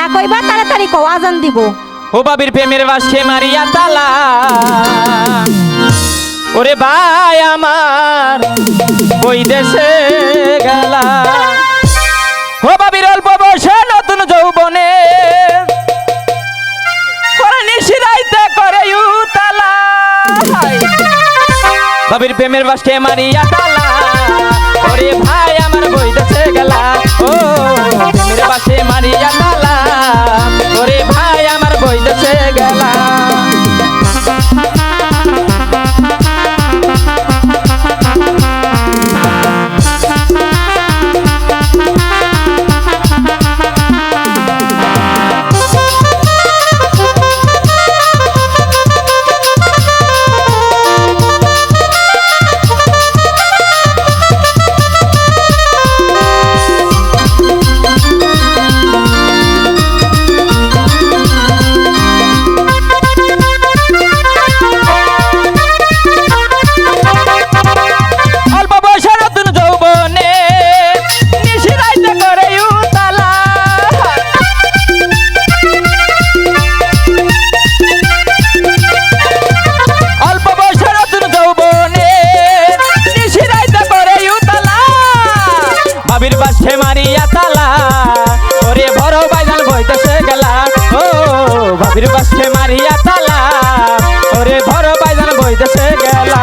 যা কইবা তাড়াতাড়ি কও, আজান দিব। ও বাবির প্রেমের বাসে মারিয়া তালা। ওরে ভাই আমার, ওই দেশে গেলা। ও বাবির অল্প বয়সে নতুন যৌবনে। করে উতালা বাবির প্রেমের বাসকে মারিয়া তালা। বাবির বাসে মারিয়া তালা। ওরে ভর বাইজান বই দেশে গেলা।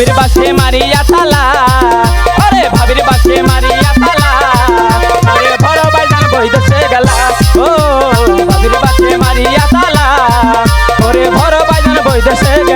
ভাবির বাসে মারিয়া থালা আরে ভাবির বাসে মারিয়া থালা আরে বড় বাইজান বই দসে গেলা। ও, ভাবির বাসে মারিয়া থালা ওরে বড় বাইজান বই দসে দশে